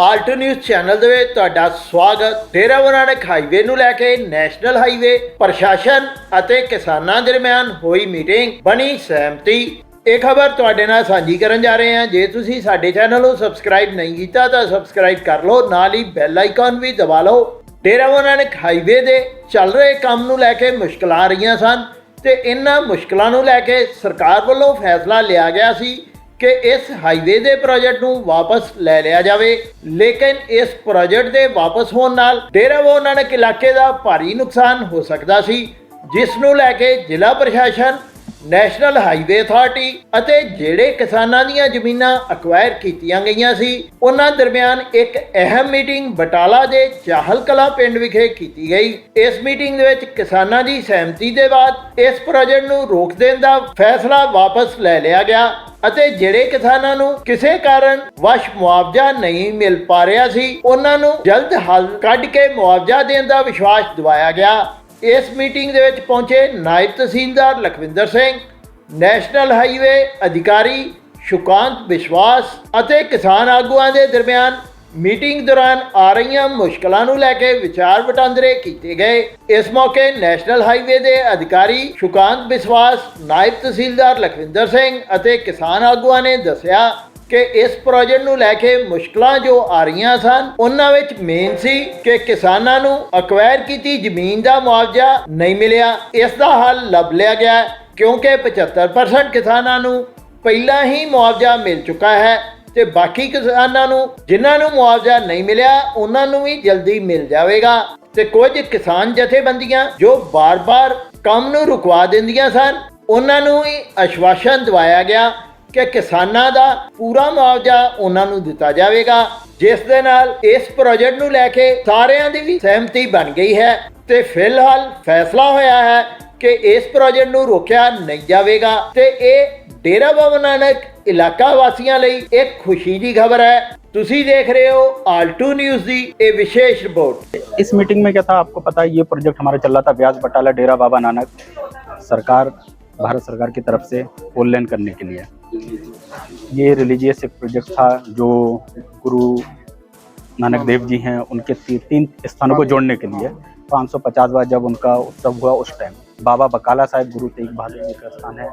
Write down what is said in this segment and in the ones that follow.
ਆਲਟ news channel ਦੇ ਵਿੱਚ ਤੁਹਾਡਾ ਸਵਾਗਤ। ਡੇਰਾ ਬਾਬਾ ਹਾਈਵੇ ਨੂੰ ਲੈ ਕੇ ਨੈਸ਼ਨਲ ਹਾਈਵੇ, ਪ੍ਰਸ਼ਾਸਨ ਅਤੇ ਕਿਸਾਨਾਂ ਦਰਮਿਆਨ ਹੋਈ ਮੀਟਿੰਗ ਬਣੀ ਸਹਿਮਤੀ। ਇਹ ਖਬਰ ਤੁਹਾਡੇ ਨਾਲ ਸਾਂਝੀ ਕਰਨ ਜਾ ਰਹੇ ਹਾਂ। ਜੇ ਤੁਸੀਂ ਸਾਡੇ ਚੈਨਲ ਨੂੰ ਸਬਸਕ੍ਰਾਈਬ ਨਹੀਂ ਕੀਤਾ ਤਾਂ ਸਬਸਕ੍ਰਾਈਬ ਕਰ ਲਓ। ਨਾਲ ਹੀ ਬੈਲ ਆਈਕਨ ਵੀ ਦਬਾ ਲਓ। ਡੇਰਾ ਬਾਬਾ ਹਾਈਵੇ ਦੇ ਚੱਲ ਰਹੇ ਕੰਮ ਨੂੰ ਲੈ ਕੇ ਮੁਸ਼ਕਲਾਂ ਆ ਰਹੀਆਂ ਸਨ ਤੇ ਇਹਨਾਂ ਮੁਸ਼ਕਲਾਂ ਨੂੰ ਲੈ ਕੇ ਸਰਕਾਰ ਵੱਲੋਂ ਫੈਸਲਾ ਲਿਆ ਗਿਆ ਸੀ। ਕਿ ਇਸ ਹਾਈਵੇ ਦੇ ਪ੍ਰੋਜੈਕਟ ਨੂੰ ਵਾਪਸ ਲੈ ਲਿਆ ਜਾਵੇ। ਲੇਕਿਨ ਇਸ ਪ੍ਰੋਜੈਕਟ ਦੇ ਵਾਪਸ ਹੋਣ ਨਾਲ ਡੇਰਾਵੋ ਨਾਨਕ ਇਲਾਕੇ ਦਾ ਭਾਰੀ ਨੁਕਸਾਨ ਹੋ ਸਕਦਾ ਸੀ, ਜਿਸ ਨੂੰ ਲੈ ਕੇ ਜ਼ਿਲ੍ਹਾ ਪ੍ਰਸ਼ਾਸਨ ਨੈਸ਼ਨਲ ਹਾਈਵੇ ਅਥਾਰਟੀ ਅਤੇ ਜਿਹੜੇ ਕਿਸਾਨਾਂ ਦੀਆਂ ਜ਼ਮੀਨਾਂ ਅਕਵਾਇਰ ਕੀਤੀਆਂ ਗਈਆਂ ਸੀ, ਉਹਨਾਂ ਦਰਮਿਆਨ ਇੱਕ ਅਹਿਮ ਮੀਟਿੰਗ ਬਟਾਲਾ ਦੇ ਚਾਹਲ ਕਲਾ ਪਿੰਡ ਵਿਖੇ ਕੀਤੀ ਗਈ। ਇਸ ਮੀਟਿੰਗ ਦੇ ਵਿੱਚ ਕਿਸਾਨਾਂ ਦੀ ਸਹਿਮਤੀ ਦੇ ਬਾਅਦ ਇਸ ਪ੍ਰੋਜੈਕਟ ਨੂੰ ਰੋਕ ਦੇਣ ਦਾ ਫੈਸਲਾ ਵਾਪਸ ਲੈ ਲਿਆ ਗਿਆ ਅਤੇ ਜਿਹੜੇ ਕਿਸਾਨਾਂ ਨੂੰ ਕਿਸੇ ਕਾਰਨ ਵਸ਼ ਮੁਆਵਜ਼ਾ ਨਹੀਂ ਮਿਲ ਪਾ ਰਿਹਾ ਸੀ, ਉਹਨਾਂ ਨੂੰ ਜਲਦ ਹੱਲ ਕੱਢ ਕੇ ਮੁਆਵਜ਼ਾ ਦੇਣ ਦਾ ਵਿਸ਼ਵਾਸ ਦਿਵਾਇਆ ਗਿਆ। ਇਸ ਮੀਟਿੰਗ ਦੇ ਵਿੱਚ ਪਹੁੰਚੇ ਨਾਇਬ ਤਹਿਸੀਲਦਾਰ ਲਖਵਿੰਦਰ ਸਿੰਘ, ਨੈਸ਼ਨਲ ਹਾਈਵੇ ਅਧਿਕਾਰੀ ਸ਼ੁਕਾਂਤ ਵਿਸ਼ਵਾਸ ਅਤੇ ਕਿਸਾਨ ਆਗੂਆਂ ਦੇ ਦਰਮਿਆਨ ਮੀਟਿੰਗ ਦੌਰਾਨ ਆ ਰਹੀਆਂ ਮੁਸ਼ਕਲਾਂ ਨੂੰ ਲੈ ਕੇ ਵਿਚਾਰ ਵਟਾਂਦਰੇ ਕੀਤੇ ਗਏ। ਇਸ ਮੌਕੇ ਨੈਸ਼ਨਲ ਹਾਈਵੇ ਦੇ ਅਧਿਕਾਰੀ ਸ਼ੁਕਾਂਤ ਵਿਸ਼ਵਾਸ, ਨਾਇਬ ਤਹਿਸੀਲਦਾਰ ਲਖਵਿੰਦਰ ਸਿੰਘ ਅਤੇ ਕਿਸਾਨ ਆਗੂਆਂ ਨੇ ਦੱਸਿਆ ਕਿ ਇਸ ਪ੍ਰੋਜੈਕਟ ਨੂੰ ਲੈ ਕੇ ਮੁਸ਼ਕਲਾਂ ਜੋ ਆ ਰਹੀਆਂ ਸਨ, ਉਹਨਾਂ ਵਿੱਚ ਮੇਨ ਸੀ ਕਿ ਕਿਸਾਨਾਂ ਨੂੰ ਅਕਵਾਇਰ ਕੀਤੀ ਜ਼ਮੀਨ ਦਾ ਮੁਆਵਜ਼ਾ ਨਹੀਂ ਮਿਲਿਆ। ਇਸ ਦਾ ਹੱਲ ਲੱਭ ਲਿਆ ਗਿਆ ਕਿਉਂਕਿ 75% ਕਿਸਾਨਾਂ ਨੂੰ ਪਹਿਲਾਂ ਹੀ ਮੁਆਵਜ਼ਾ ਮਿਲ ਚੁੱਕਾ ਹੈ ਤੇ ਬਾਕੀ ਕਿਸਾਨਾਂ ਨੂੰ ਜਿਨ੍ਹਾਂ ਨੂੰ ਮੁਆਵਜ਼ਾ ਨਹੀਂ ਮਿਲਿਆ, ਉਹਨਾਂ ਨੂੰ ਵੀ ਜਲਦੀ ਮਿਲ ਜਾਵੇਗਾ। ਤੇ ਕੁਝ ਕਿਸਾਨ ਜਥੇਬੰਦੀਆਂ ਜੋ ਬਾਰ-ਬਾਰ ਕੰਮ ਨੂੰ ਰੁਕਵਾ ਦਿੰਦੀਆਂ ਸਨ, ਉਹਨਾਂ ਨੂੰ ਵੀ ਅਸ਼ਵਾਸਨ ਦਿਵਾਇਆ ਗਿਆ ਕਿ ਕਿਸਾਨਾਂ ਦਾ ਪੂਰਾ ਮੁਆਵਜ਼ਾ ਉਹਨਾਂ ਨੂੰ ਦਿੱਤਾ ਜਾਵੇਗਾ ਜਿਸ ਦੇ ਨਾਲ ਇਸ ਪ੍ਰੋਜੈਕਟ ਨੂੰ ਲੈ ਕੇ ਸਾਰਿਆਂ ਦੀ ਵੀ ਸਹਿਮਤੀ ਬਣ ਗਈ ਹੈ ਤੇ ਫਿਲਹਾਲ ਫੈਸਲਾ ਹੋਇਆ ਹੈ ਕਿ ਇਸ ਪ੍ਰੋਜੈਕਟ ਨੂੰ ਰੋਕਿਆ ਨਹੀਂ ਜਾਵੇਗਾ ਤੇ ਇਹ ਡੇਰਾ ਬਾਬਾ ਨਾਨਕ ਇਲਾਕਾ ਵਾਸੀਆਂ ਲਈ ਇੱਕ ਖੁਸ਼ੀ ਦੀ ਖਬਰ ਹੈ ਤੁਸੀਂ ਦੇਖ ਰਹੇ ਹੋ ਆਲਟੂ ਨਿਊਜ਼ ਦੀ ਇਹ ਵਿਸ਼ੇਸ਼ ਰਿਪੋਰਟ इस मीटिंग में क्या था आपको पता है ये प्रोजेक्ट हमारा चल रहा था ब्याज बटाला डेरा बाबा नानक सरकार भारत सरकार की तरफ से फोर लेन करने के लिए ये रिलीजियस एक प्रोजेक्ट था जो गुरु नानक देव जी हैं उनके ती, तीन स्थानों को जोड़ने के लिए। 550 बार जब उनका उत्सव हुआ उस टाइम बाबा बकाला साहिब गुरु तेग बहादुर जी का स्थान है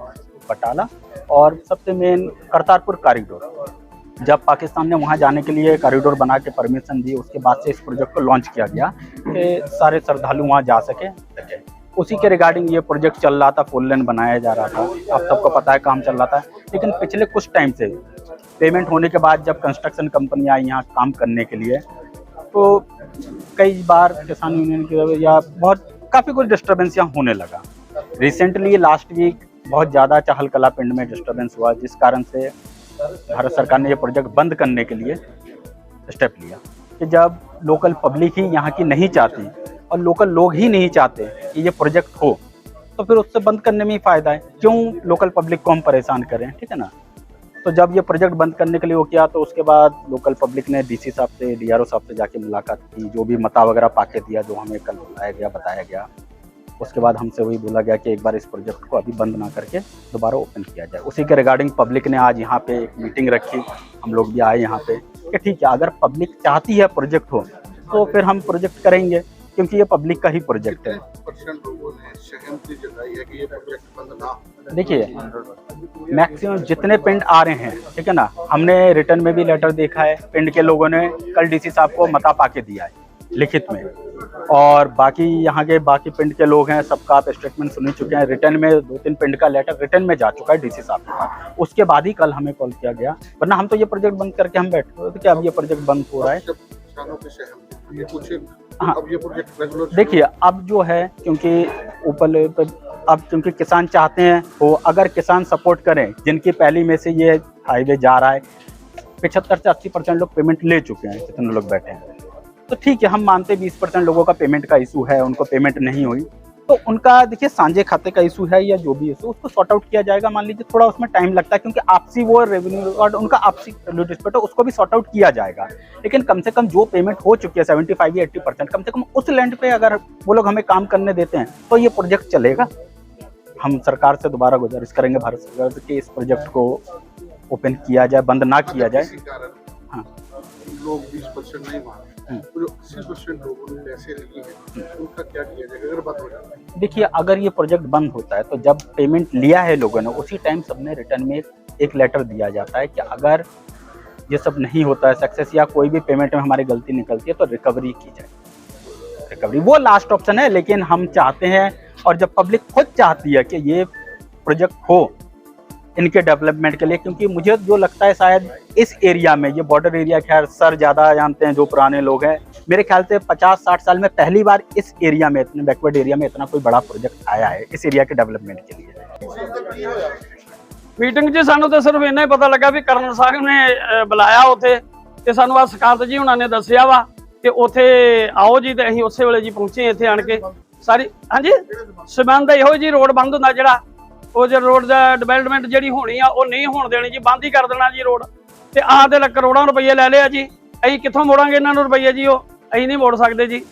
बटाला और सबसे मेन करतारपुर कॉरिडोर जब पाकिस्तान ने वहाँ जाने के लिए कॉरिडोर बना के परमिशन दी उसके बाद से इस प्रोजेक्ट को लॉन्च किया गया कि सारे श्रद्धालु वहाँ जा सके सके। उसी के रिगार्डिंग ये प्रोजेक्ट चल रहा था फोर लेन बनाया जा रहा था। आप सबको पता है काम चल रहा था। लेकिन पिछले कुछ टाइम से पेमेंट होने के बाद जब कंस्ट्रक्शन कंपनी आई यहाँ काम करने के लिए तो कई बार किसान यूनियन की या बहुत, काफ़ी कुछ डिस्टर्बेंस यहाँ होने लगा। रिसेंटली लास्ट वीक बहुत ज़्यादा चहल कला पिंड में डिस्टर्बेंस हुआ, जिस कारण से भारत सरकार ने ये प्रोजेक्ट बंद करने के लिए स्टेप लिया। कि जब लोकल पब्लिक ही यहाँ की नहीं चाहती और लोकल लोग ही नहीं चाहते कि ये प्रोजेक्ट हो तो फिर उससे बंद करने में ही फ़ायदा है। क्यों लोकल पब्लिक को हम परेशान करें, ठीक है ना? तो जब ये प्रोजेक्ट बंद करने के लिए वो किया तो उसके बाद लोकल पब्लिक ने डीसी साहब से डीआरओ साहब से जाके मुलाकात की, जो भी मता वगैरह पाके दिया, जो हमें कल बुलाया गया, बताया गया, उसके बाद हमसे वही बोला गया कि एक बार इस प्रोजेक्ट को अभी बंद ना करके दोबारा ओपन किया जाए। उसी के रिगार्डिंग पब्लिक ने आज यहाँ पे एक मीटिंग रखी, हम लोग भी आए यहाँ पे, कि ठीक है, अगर पब्लिक चाहती है प्रोजेक्ट हो तो फिर हम प्रोजेक्ट करेंगे। क्योंकि ये पब्लिक का ही प्रोजेक्ट है। देखिए मैक्सिमम जितने पिंड आ रहे हैं ठीक है ना? हमने रिटर्न में भी लेटर देखा है पिंड के लोगों ने कल डीसी साहब को मता पाके दिया है लिखित में। और बाकी यहाँ के बाकी पिंड के लोग हैं सबका आप स्टेटमेंट सुन ही चुके हैं। रिटर्न में दो तीन पिंड का लेटर रिटर्न में जा चुका है डीसी साहब के पास। उसके बाद ही कल हमें कॉल किया गया। वरना हम तो ये प्रोजेक्ट बंद करके हम बैठे हुए थे कि अब ये प्रोजेक्ट बंद हो रहा है? किसानों के सहमति ये कुछ हाँ। अब ये प्रोजेक्ट रेगुलर देखिए अब जो है क्योंकि ऊपर अब क्योंकि किसान चाहते हैं वो अगर किसान सपोर्ट करें जिनकी पहली में से ये हाईवे जा रहा है पिछहत्तर से अस्सी परसेंट लोग पेमेंट ले चुके हैं जितने लोग बैठे हैं। तो ठीक है हम मानते बीस परसेंट लोगों का पेमेंट का इशू है उनको पेमेंट नहीं हुई। तो उनका देखिए सांझे खाते का इशू है या जो भी इशू उसको सॉर्ट आउट किया जाएगा। मान लीजिए थोड़ा उसमें टाइम लगता है क्योंकि आपसी वो रेवेन्यू और उनका आपसी डिस्प्यूट है उसको भी सॉर्ट आउट किया जाएगा। लेकिन कम से कम जो पेमेंट हो चुकी है सेवेंटी फाइव या एट्टी परसेंट कम से कम उस लैंड पे अगर वो लोग हमें काम करने देते हैं तो ये प्रोजेक्ट चलेगा। हम सरकार से दोबारा गुजारिश करेंगे भारत सरकार से कि इस प्रोजेक्ट को ओपन किया जाए बंद ना किया जाए। हाँ। लोग 20 परसेंट नहीं तो जो 80 परसेंट लोगों ने पैसे लिए हैं उनका क्या किया जाएगा अगर बंद हो जाता है। देखिए अगर ये प्रोजेक्ट बंद होता है तो जब पेमेंट लिया है लोगों ने उसी टाइम सबने रिटर्न में एक लेटर दिया जाता है कि अगर ये सब नहीं होता है सक्सेस या कोई भी पेमेंट में हमारी गलती निकलती है तो रिकवरी की जाए। रिकवरी वो लास्ट ऑप्शन है लेकिन हम चाहते हैं और जब पब्लिक खुद चाहती है कि ये प्रोजेक्ट हो इनके डेवलपमेंट के लिए क्योंकि मुझे जो लगता है शायद इस एरिया में ये बॉर्डर एरिया खैर सर ज़्यादा जानते हैं जो पुराने लोग हैं मेरे ख्याल से 50-60 साल में पहली बार इस एरिया में इतने बैकवर्ड एरिया में इतना कोई बड़ा प्रोजेक्ट आया है इस एरिया के डेवलपमेंट के लिए ਮੀਟਿੰਗ 'ਚ ਸਾਨੂੰ ਤਾਂ ਸਿਰਫ ਇੰਨਾ ਹੀ ਪਤਾ ਲੱਗਾ ਵੀ ਕਰਨ ਸਾਹਿਬ ਨੇ ਅਹ, ਬੁਲਾਇਆ ਉੱਥੇ ਤੇ ਸਾਨੂੰ ਆ ਸਕਾਂਤ ਜੀ ਉਹਨਾਂ ਨੇ ਦੱਸਿਆ ਵਾ ਕਿ ਉੱਥੇ ਆਓ ਜੀ ਤੇ ਅਸੀਂ ਉਸੇ ਵੇਲੇ ਜੀ ਪਹੁੰਚੇ ਇੱਥੇ ਆਣ ਕੇ ਸਾਰੀ ਹਾਂਜੀ ਸਬੰਧ ਇਹੋ ਜੀ ਰੋਡ ਬੰਦ ਹੁੰਦਾ ਜਿਹੜਾ ਉਹ ਜੇ ਰੋਡ ਦਾ ਡਿਵੈਲਪਮੈਂਟ ਜਿਹੜੀ ਹੋਣੀ ਆ ਉਹ ਨਹੀਂ ਹੋਣ ਦੇਣੀ ਜੀ ਬੰਦ ਹੀ ਕਰ ਦੇਣਾ ਜੀ ਰੋਡ। ਤੇ ਆਹ ਲੱਖ ਕਰੋੜਾਂ ਰੁਪਏ ਲੈ ਲਿਆ ਜੀ। ਅਸੀਂ ਕਿੱਥੋਂ ਮੋੜਾਂਗੇ ਇਹਨਾਂ ਨੂੰ ਰੁਪਏ ਜੀ ਉਹ? ਅਸੀਂ ਨਹੀਂ ਮੋੜ ਸਕਦੇ ਜੀ।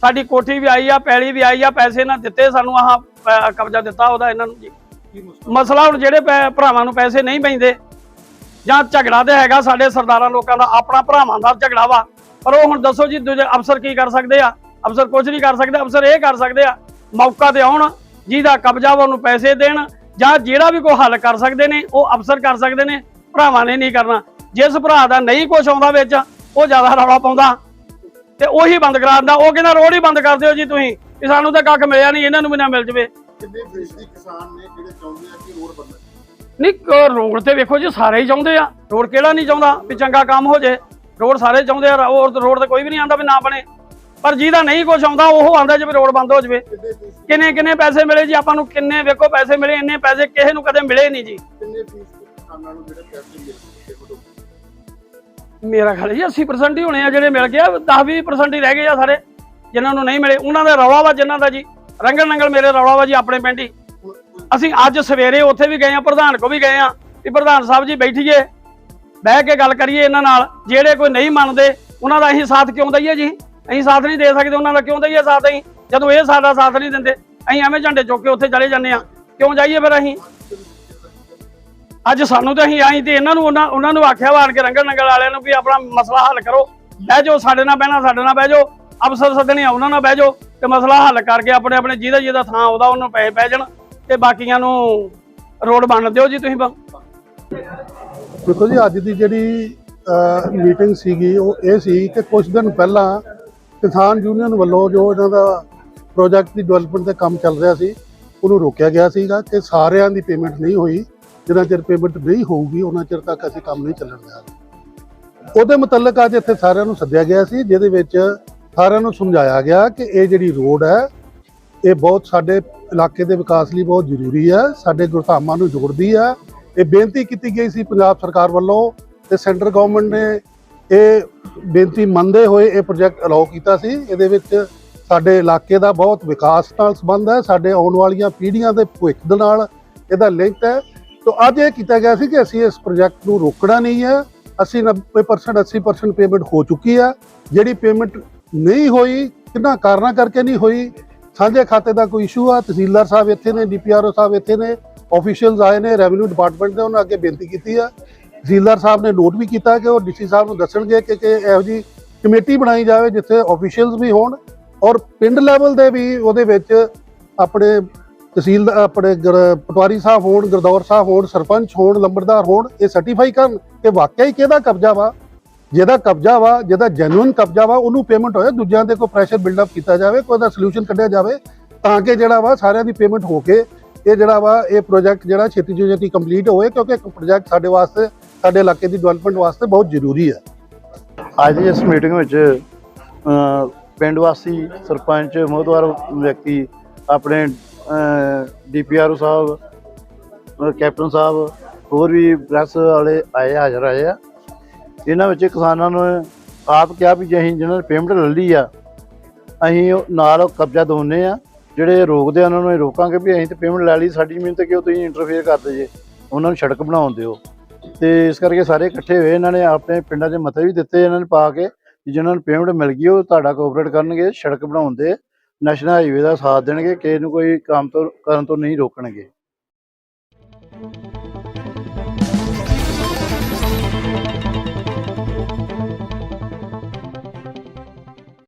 ਸਾਡੀ ਕੋਠੀ ਵੀ ਆਈ ਆ ਪੈਲੀ ਵੀ ਆਈ ਆ ਪੈਸੇ ਇਹਨਾਂ ਦਿੱਤੇ ਸਾਨੂੰ ਆਹ ਕਬਜ਼ਾ ਦਿੱਤਾ ਉਹਦਾ ਇਹਨਾਂ ਨੂੰ ਜੀ। ਮਸਲਾ? ਹੁਣ ਜਿਹੜੇ ਭਰਾਵਾਂ ਨੂੰ ਪੈਸੇ ਨਹੀਂ ਪੈਂਦੇ ਜਾਂ ਝਗੜਾ ਤੇ ਹੈਗਾ ਸਾਡੇ ਸਰਦਾਰਾਂ ਲੋਕਾਂ ਦਾ ਆਪਣਾ ਭਰਾਵਾਂ ਦਾ ਝਗੜਾ ਵਾ। ਪਰ ਉਹ ਹੁਣ ਦੱਸੋ ਜੀ ਦੂਜੇ ਅਫਸਰ ਕੀ ਕਰ ਸਕਦੇ ਆ? ਅਫਸਰ ਕੁਝ ਨਹੀਂ ਕਰ ਸਕਦੇ ਅਫਸਰ ਇਹ ਕਰ ਸਕਦੇ ਆ ਮੌਕਾ ਤੇ ਆਉਣ। ਜਿਹਦਾ ਕਬਜ਼ਾ ਵਾ ਉਹਨੂੰ ਪੈਸੇ ਦੇਣ ਜਾਂ ਜਿਹੜਾ ਵੀ ਕੋਈ ਹੱਲ ਕਰ ਸਕਦੇ ਨੇ ਉਹ ਅਫਸਰ ਕਰ ਸਕਦੇ ਨੇ ਭਰਾਵਾਂ ਨੇ ਨਹੀਂ ਕਰਨਾ। ਜਿਸ ਭਰਾ ਦਾ ਨਹੀਂ ਕੁਝ ਆਉਂਦਾ ਵਿੱਚ ਉਹ ਜ਼ਿਆਦਾ ਰੌਲਾ ਪਾਉਂਦਾ। ਤੇ ਉਹੀ ਬੰਦ ਕਰਾ ਦਿੰਦਾ। ਉਹ ਕਹਿੰਦਾ ਰੋਡ ਹੀ ਬੰਦ ਕਰ ਦਿਓ ਜੀ ਤੁਸੀਂ। ਕਿ ਸਾਨੂੰ ਤਾਂ ਕੱਖ ਮਿਲਿਆ ਨਹੀਂ ਇਹਨਾਂ ਨੂੰ ਵੀ ਨਾ ਮਿਲ ਜਵੇ। ਕਿੰਨੇ ਫੀਸਦੀ ਕਿਸਾਨ ਨੇ ਜਿਹੜੇ ਚਾਹੁੰਦੇ ਆ ਕਿ ਰੋਡ ਬੰਦ ਨਹੀਂ ਕ- ਰੋਡ ਤੇ ਵੇਖੋ ਜੀ ਸਾਰੇ ਹੀ ਚਾਹੁੰਦੇ ਆ। ਰੋਡ ਕਿਹੜਾ ਨਹੀਂ ਚਾਹੁੰਦਾ ਵੀ ਚੰਗਾ ਕੰਮ ਹੋ ਜੇ। ਰੋਡ ਸਾਰੇ ਚਾਹੁੰਦੇ ਆ ਰੋਡ ਰੋਡ ਤੇ ਕੋਈ ਵੀ ਨਹੀਂ ਆਂਦਾ ਵੀ ਨਾ ਬਣੇ। ਪਰ ਜਿਹਦਾ ਨਹੀਂ ਕੁਝ ਆਉਂਦਾ ਉਹ ਆਂਦਾ ਜੇ ਵੀ ਰੋਡ ਬੰਦ ਹੋ ਜਵੇ। ਕਿੰਨੇ ਕਿੰਨੇ ਪੈਸੇ ਮਿਲੇ ਜੀ? ਆਪਾਂ ਨੂੰ ਕਿੰਨੇ ਵੇਖੋ ਪੈਸੇ ਮਿਲੇ ਇੰਨੇ ਪੈਸੇ ਕਿਸੇ ਨੂੰ ਕਦੇ ਮਿਲੇ ਨਹੀਂ ਜੀ। ਮੇਰਾ ਖਿਆਲ ਹੈ ਜੀ 80% ਹੀ ਹੋਣੇ ਆ ਜਿਹੜੇ ਮਿਲ ਗਏ 10-20% ਹੀ ਰਹਿ ਗਏ ਆ ਸਾਰੇ ਜਿਨ੍ਹਾਂ ਨੂੰ ਨਹੀਂ ਮਿਲੇ ਉਹਨਾਂ ਦਾ ਰੌਲਾ ਵਾ ਜਿਨ੍ਹਾਂ ਦਾ ਜੀ। ਰੰਗਲ ਨੰਗਲ ਮੇਰੇ ਰੌਲਾ ਵਾ ਜੀ ਆਪਣੇ ਪਿੰਡ ਹੀ। ਅਸੀਂ ਅੱਜ ਸਵੇਰੇ ਉੱਥੇ ਵੀ ਗਏ ਆ ਪ੍ਰਧਾਨ ਕੋ ਵੀ ਗਏ ਆ ਵੀ ਪ੍ਰਧਾਨ ਸਾਹਿਬ ਜੀ ਬੈਠੀਏ ਬਹਿ ਕੇ ਗੱਲ ਕਰੀਏ ਇਹਨਾਂ ਨਾਲ ਜਿਹੜੇ ਕੋਈ ਨਹੀਂ ਮੰਨਦੇ ਉਹਨਾਂ ਦਾ ਅਸੀਂ ਸਾਥ ਕਿਉਂ ਦਈਏ ਜੀ? ਅਸੀਂ ਸਾਥ ਨਹੀਂ ਦੇ ਸਕਦੇ ਉਹਨਾਂ ਦਾ, ਕਿਉਂ ਦਈਏ ਸਾਥ ਅਸੀਂ? ਜਦੋਂ ਇਹ ਸਾਡਾ ਸਾਥ ਨਹੀਂ ਦਿੰਦੇ, ਅਸੀਂ ਐਵੇਂ ਝੰਡੇ ਚੁੱਕ ਕੇ ਉੱਥੇ ਚਲੇ ਜਾਂਦੇ ਆ ਕਿਉਂ ਜਾਈਏ ਫਿਰ ਅਸੀਂ? ਅੱਜ ਸਾਨੂੰ ਤਾਂ ਅਸੀਂ ਆਈ ਤੇ ਇਹਨਾਂ ਨੂੰ, ਉਹਨਾਂ ਉਹਨਾਂ ਨੂੰ ਆਖਿਆ ਵਾਰ ਕੇ ਰੰਗਲ ਨੰਗਲ ਵਾਲਿਆਂ ਨੂੰ ਵੀ ਆਪਣਾ ਮਸਲਾ ਹੱਲ ਕਰੋ। ਬਹਿ ਜਾਓ, ਸਾਡੇ ਨਾਲ ਬਹਿਣਾ, ਸਾਡੇ ਨਾਲ ਬਹਿ ਜਾਓ। ਅਫਸਰ ਸੱਦਣੇ ਆ, ਉਹਨਾਂ ਨਾਲ ਬਹਿ ਜਾਓ ਤੇ ਮਸਲਾ ਹੱਲ ਕਰਕੇ ਆਪਣੇ ਆਪਣੇ ਜਿਹਦਾ ਜਿਹਦਾ ਥਾਂ ਉਹਦਾ ਉਹਨੂੰ ਪੈਸੇ ਪੈ ਜਾਣ ਤੇ ਬਾਕੀਆਂ ਨੂੰ ਰੋਡ ਬਣ ਦਿਓ ਜੀ ਤੁਸੀਂ ਦੇਖੋ ਜੀ, ਅੱਜ ਦੀ ਜਿਹੜੀ ਮੀਟਿੰਗ ਸੀਗੀ, ਉਹ ਇਹ ਸੀ ਕਿ ਕੁਝ ਦਿਨ ਪਹਿਲਾਂ ਕਿਸਾਨ ਯੂਨੀਅਨ ਵੱਲੋਂ ਜੋ ਇਹਨਾਂ ਦਾ ਪ੍ਰੋਜੈਕਟ ਦੀ ਡਿਵੈਲਪਮੈਂਟ ਤੇ ਕੰਮ ਚੱਲ ਰਿਹਾ ਸੀ, ਉਹਨੂੰ ਰੋਕਿਆ ਗਿਆ ਸੀਗਾ ਕਿ ਸਾਰਿਆਂ ਦੀ ਪੇਮੈਂਟ ਨਹੀਂ ਹੋਈ, ਜਿੰਨਾ ਚਿਰ ਪੇਮੈਂਟ ਨਹੀਂ ਹੋਊਗੀ, ਉਹਨਾਂ ਚਿਰ ਤੱਕ ਅਸੀਂ ਕੰਮ ਨਹੀਂ ਚੱਲਣ ਦੇਵਾਂਗੇ ਉਹਦੇ ਮੁਤਲਕ ਅੱਜ ਇੱਥੇ ਸਾਰਿਆਂ ਨੂੰ ਸੱਦਿਆ ਗਿਆ ਸੀ, ਜਿਹਦੇ ਵਿੱਚ ਸਾਰਿਆਂ ਨੂੰ ਸਮਝਾਇਆ ਗਿਆ ਕਿ ਇਹ ਜਿਹੜੀ ਰੋਡ ਹੈ, ਇਹ ਬਹੁਤ ਸਾਡੇ ਇਲਾਕੇ ਦੇ ਵਿਕਾਸ ਲਈ ਬਹੁਤ ਜ਼ਰੂਰੀ ਹੈ, ਸਾਡੇ ਗੁਰਧਾਮਾਂ ਨੂੰ ਜੋੜਦੀ ਹੈ। ਇਹ ਬੇਨਤੀ ਕੀਤੀ ਗਈ ਸੀ ਪੰਜਾਬ ਸਰਕਾਰ ਵੱਲੋਂ ਤੇ ਸੈਂਟਰ ਗਵਰਨਮੈਂਟ ਨੇ ਇਹ ਬੇਨਤੀ ਮੰਨਦੇ ਹੋਏ ਇਹ ਪ੍ਰੋਜੈਕਟ ਅਲਾਉ ਕੀਤਾ ਸੀ। ਇਹਦੇ ਵਿੱਚ ਸਾਡੇ ਇਲਾਕੇ ਦਾ ਬਹੁਤ ਵਿਕਾਸ ਨਾਲ ਸੰਬੰਧ ਹੈ। ਸਾਡੇ ਆਉਣ ਵਾਲੀਆਂ ਪੀੜ੍ਹੀਆਂ ਦੇ ਭਵਿੱਖ ਦੇ ਨਾਲ ਇਹਦਾ ਲਿੰਕ ਹੈ। ਤੋਂ ਅੱਜ ਇਹ ਕੀਤਾ ਗਿਆ ਸੀ ਕਿ ਅਸੀਂ ਇਸ ਪ੍ਰੋਜੈਕਟ ਨੂੰ ਰੋਕਣਾ ਨਹੀਂ ਹੈ। ਅਸੀਂ 90% 80% ਪੇਮੈਂਟ ਹੋ ਚੁੱਕੀ ਹੈ। ਜਿਹੜੀ ਪੇਮੈਂਟ ਨਹੀਂ ਹੋਈ, ਕਿੰਨਾ ਕਾਰਨਾਂ ਕਰਕੇ ਨਹੀਂ ਹੋਈ, ਸਾਂਝੇ ਖਾਤੇ ਦਾ ਕੋਈ ਇਸ਼ੂ ਆ। ਤਹਿਸੀਲਦਾਰ ਸਾਹਿਬ ਇੱਥੇ ਨੇ, ਡੀਪੀਆਰਓ ਸਾਹਿਬ ਇੱਥੇ ਨੇ ਆਫੀਸ਼ੀਅਲਸ ਆਏ ਨੇ ਰੈਵਨਿਊ ਡਿਪਾਰਟਮੈਂਟ ਦੇ ਉਹਨਾਂ ਅੱਗੇ ਬੇਨਤੀ ਕੀਤੀ ਆ। ਤਹਿਸੀਲਦਾਰ ਸਾਹਿਬ ਨੇ ਨੋਟ ਵੀ ਕੀਤਾ ਕਿ ਉਹ ਡੀਸੀ ਸਾਹਿਬ ਨੂੰ ਦੱਸਣਗੇ ਕਿ ਕਿ ਇਹੋ ਜੀ ਕਮੇਟੀ ਬਣਾਈ ਜਾਵੇ ਜਿੱਥੇ ਆਫੀਸ਼ੀਅਲਸ ਵੀ ਹੋਣ ਔਰ ਪਿੰਡ ਲੈਵਲ ਦੇ ਵੀ ਉਹਦੇ ਵਿੱਚ ਆਪਣੇ ਤਹਿਸੀਲ ਆਪਣੇ ਗੁਰ- ਪਟਵਾਰੀ ਸਾਹਿਬ ਹੋਣ, ਗੁਰਦੌਰ ਸਾਹਿਬ ਹੋਣ, ਸਰਪੰਚ ਹੋਣ, ਲੰਬੜਦਾਰ ਹੋਣ, ਇਹ ਸਰਟੀਫਾਈ ਕਰਨ ਕਿ ਵਾਕਿਆ ਹੀ ਕਿਹਦਾ ਕਬਜ਼ਾ ਵਾ? ਜਿਹਦਾ ਕਬਜ਼ਾ ਵਾ, ਜਿਹਦਾ ਜੈਨੂਇਨ ਕਬਜ਼ਾ ਵਾ, ਉਹਨੂੰ ਪੇਮੈਂਟ ਹੋਏ, ਦੂਜਿਆਂ ਦੇ ਕੋਈ ਪ੍ਰੈਸ਼ਰ ਬਿਲਡ ਅਪ ਕੀਤਾ ਜਾਵੇ, ਕੋਈ ਦਾ ਸੋਲੂਸ਼ਨ ਕੱਢਿਆ ਜਾਵੇ, ਤਾਂ ਕਿ ਜਿਹੜਾ ਵਾ ਸਾਰਿਆਂ ਦੀ ਪੇਮੈਂਟ ਹੋ ਕੇ, ਇਹ ਜਿਹੜਾ ਵਾ, ਇਹ ਪ੍ਰੋਜੈਕਟ ਜਿਹੜਾ ਛੇਤੀ ਤੋਂ ਛੇਤੀ ਕੰਪਲੀਟ ਹੋਵੇ ਕਿਉਂਕਿ ਇੱਕ ਪ੍ਰੋਜੈਕਟ ਸਾਡੇ ਵਾਸਤੇ ਸਾਡੇ ਇਲਾਕੇ ਦੀ ਡਿਵੈਲਪਮੈਂਟ ਵਾਸਤੇ ਬਹੁਤ ਜ਼ਰੂਰੀ ਹੈ। ਅੱਜ ਇਸ ਮੀਟਿੰਗ ਵਿੱਚ ਪਿੰਡ ਵਾਸੀ ਸਰਪੰਚ ਮੋਹਦਵਾਰ ਵਿਅਕਤੀ, ਆਪਣੇ ਡੀਪੀਆਰਓ ਸਾਹਿਬ ਕੈਪਟਨ ਸਾਹਿਬ, ਹੋਰ ਵੀ ਪ੍ਰੈਸ ਵਾਲੇ ਆਏ, ਹਾਜ਼ਰ ਆਏ ਆ। ਇਹਨਾਂ ਵਿੱਚ ਕਿਸਾਨਾਂ ਨੂੰ ਆਪ ਕਿਹਾ ਵੀ ਜੇ ਅਸੀਂ ਜਿਹਨਾਂ ਨੇ ਪੇਮੈਂਟ ਲੈ ਲਈ ਆ, ਅਸੀਂ ਉਹ ਨਾਲ ਕਬਜ਼ਾ ਦਵਾਉਂਦੇ ਆ। ਜਿਹੜੇ ਰੋਕਦੇ ਆ, ਉਹਨਾਂ ਨੂੰ ਅਸੀਂ ਰੋਕਾਂਗੇ ਵੀ ਅਸੀਂ ਤੇ ਪੇਮੈਂਟ ਲੈ ਲਈ, ਸਾਡੀ ਜ਼ਮੀਨ ਤੇ ਕਿਉਂ ਤੁਸੀਂ ਇੰਟਰਫੇਅਰ ਕਰਦੇ ਜੇ? ਉਹਨਾਂ ਨੂੰ ਸੜਕ ਬਣਾਉਣ ਦਿਓ। ਤੇ ਇਸ ਕਰਕੇ ਸਾਰੇ ਇਕੱਠੇ ਹੋਏ, ਇਹਨਾਂ ਨੇ ਆਪਣੇ ਪਿੰਡਾਂ 'ਚ ਮਤੇ ਵੀ ਦਿੱਤੇ, ਇਹਨਾਂ ਨੇ ਪਾ ਕੇ ਕਿ ਜਿਨ੍ਹਾਂ ਨੂੰ ਪੇਮੈਂਟ ਮਿਲ ਗਈ, ਉਹ ਤੁਹਾਡਾ ਕੋਆਪਰੇਟ ਕਰਨਗੇ, ਸੜਕ ਬਣਾਉਣ ਦੇ ਨੈਸ਼ਨਲ ਹਾਈਵੇ ਦਾ ਸਾਥ ਦੇਣਗੇ, ਕਿਸੇ ਨੂੰ ਕੋਈ ਕੰਮ ਤੋਂ, ਕਰਨ ਤੋਂ ਨਹੀਂ ਰੋਕਣਗੇ।